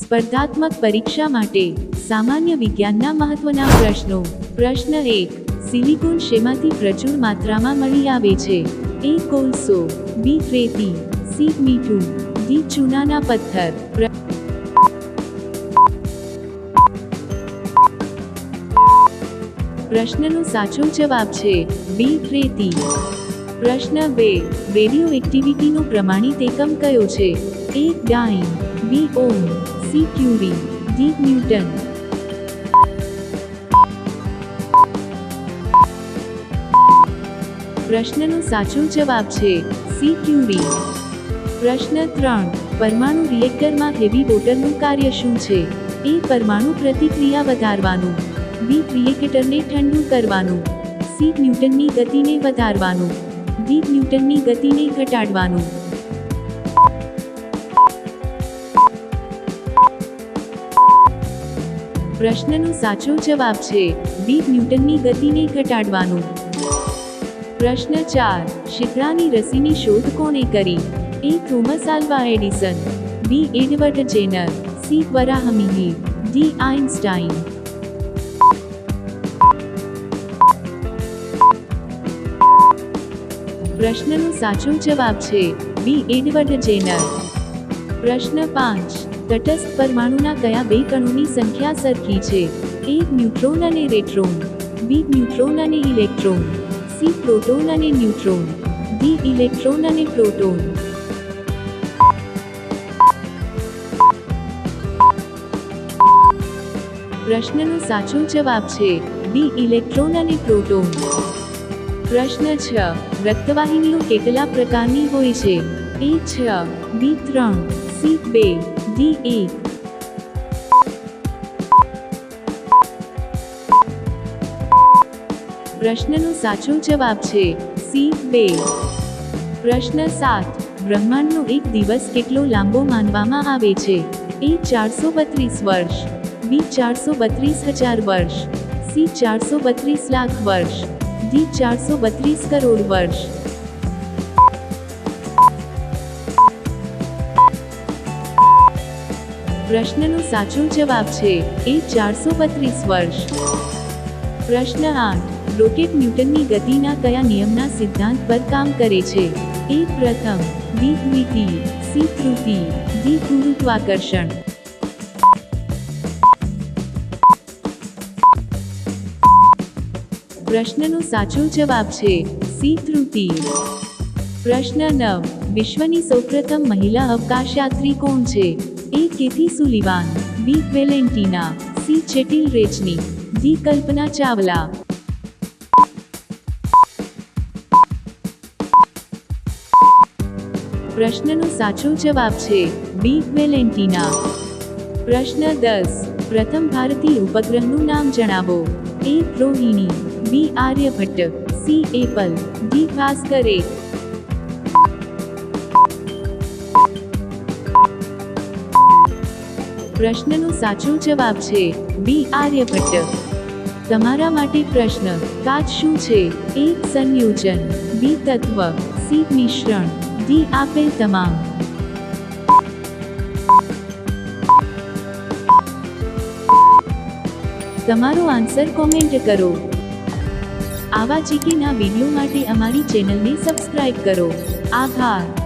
સ્પર્ધાત્મક પરીક્ષા માટે સામાન્ય વિજ્ઞાનના મહત્વના પ્રશ્નો. પ્રશ્ન એક, સિલિકોન શેમાંથી પ્રચુર માત્રામાં મળી આવે છે. એ કોલસો, બી રેતી સી મીઠું, ડી ચૂનાના પથ્થર. પ્રશ્નનો સાચો જવાબ છે બી રેતી પ્રશ્ન બે રેડિયો એક્ટિવિટીનો પ્રમાણિત એકમ કયો છે? A dyne, B ohm C curie D newton પ્રશ્નનો સાચો જવાબ છે સી ક્યુરી પ્રશ્ન ત્રણ, પરમાણુ રિએક્ટરમાં હેવી વોટરનું કાર્ય શું છે? એ પરમાણુ પ્રતિક્રિયા વધારવાનું. બી રિએક્ટરને ઠંડુ કરવાનું. સી ન્યૂટનની ગતિને વધારવાનું. ડી ન્યૂટનની ગતિને ઘટાડવાનું. પ્રશ્નનો સાચો જવાબ છે બી ન્યૂટનની ગતિને ઘટાડવાનું. પ્રશ્ન ચાર શીતળાની રસીની શોધ કોણે કરી? A Thomas Alva Edison, B Edward Jenner, C Varahamihira, D Einstein પ્રશ્નનો સાચો જવાબ છે બી એડવર્ડ જેનર. પ્રશ્ન પાંચ તટસ્થ પરમાણુના કયા બે કણોની સંખ્યા સરખી છે. એ ન્યુટ્રોન અને રેટ્રોન. બી ન્યુટ્રોન અને ઇલેક્ટ્રોન. સી પ્રોટોન અને ન્યુટ્રોન. ડી ઇલેક્ટ્રોન અને પ્રોટોન. પ્રશ્નનો સાચો જવાબ છે બી ઇલેક્ટ્રોન અને પ્રોટોન. પ્રશ્ન છ. રક્તવાહિનીઓ કેટલા પ્રકારની હોય છે? એ છ. બી ત્રણ. સી બે. એક પ્રશ્નનો સાચો જવાબ છે સી બે. પ્રશ્ન સાત. બ્રહ્માંડનો એક દિવસ કેટલો લાંબો માનવામાં આવે છે? એ ચારસો બત્રીસ વર્ષ. બી ચારસો બત્રીસ હજાર વર્ષ. સી ચારસો બત્રીસ લાખ વર્ષ. ડી ચારસો બત્રીસ કરોડ વર્ષ. પ્રશ્નનો સાચો જવાબ છે, એ ચારસો બત્રીસ વર્ષ. પ્રશ્ન આઠ, રોકેટ ન્યૂટનની ગતિના કયા નિયમના સિદ્ધાંત પર કામ કરે છે? એ પ્રથમ બી દ્વિતિ સી તૃતીય ડી ગુરુત્વાકર્ષણ પ્રશ્નનો સાચો જવાબ છે સી તૃતિ પ્રશ્ન નવ, વિશ્વની સૌપ્રથમ મહિલા અવકાશયાત્રી કોણ છે? A Kathy Sullivan B Valentina C ચેટિલ રેચની ડી કલ્પના ચાવલા પ્રશ્નનો સાચો જવાબ છે બી વેલેન્ટિના પ્રશ્ન દસ, પ્રથમ ભારતીય ઉપગ્રહનું નામ જણાવો. A Rohini B Aryabhata C Apple D Bhaskara એક પ્રશ્નનો સાચો જવાબ છે, બી આર્યભટ્ટ તમારા માટે પ્રશ્ન કાચ શું છે? એ સંયોજન, બી તત્વ, સી મિશ્રણ, ડી આપેલ તમામ. તમારો આન્સર કોમેન્ટ કરો. આવા જીકેના વીડિયો માટે અમારી ચેનલને સબસ્ક્રાઇબ કરો. આભાર.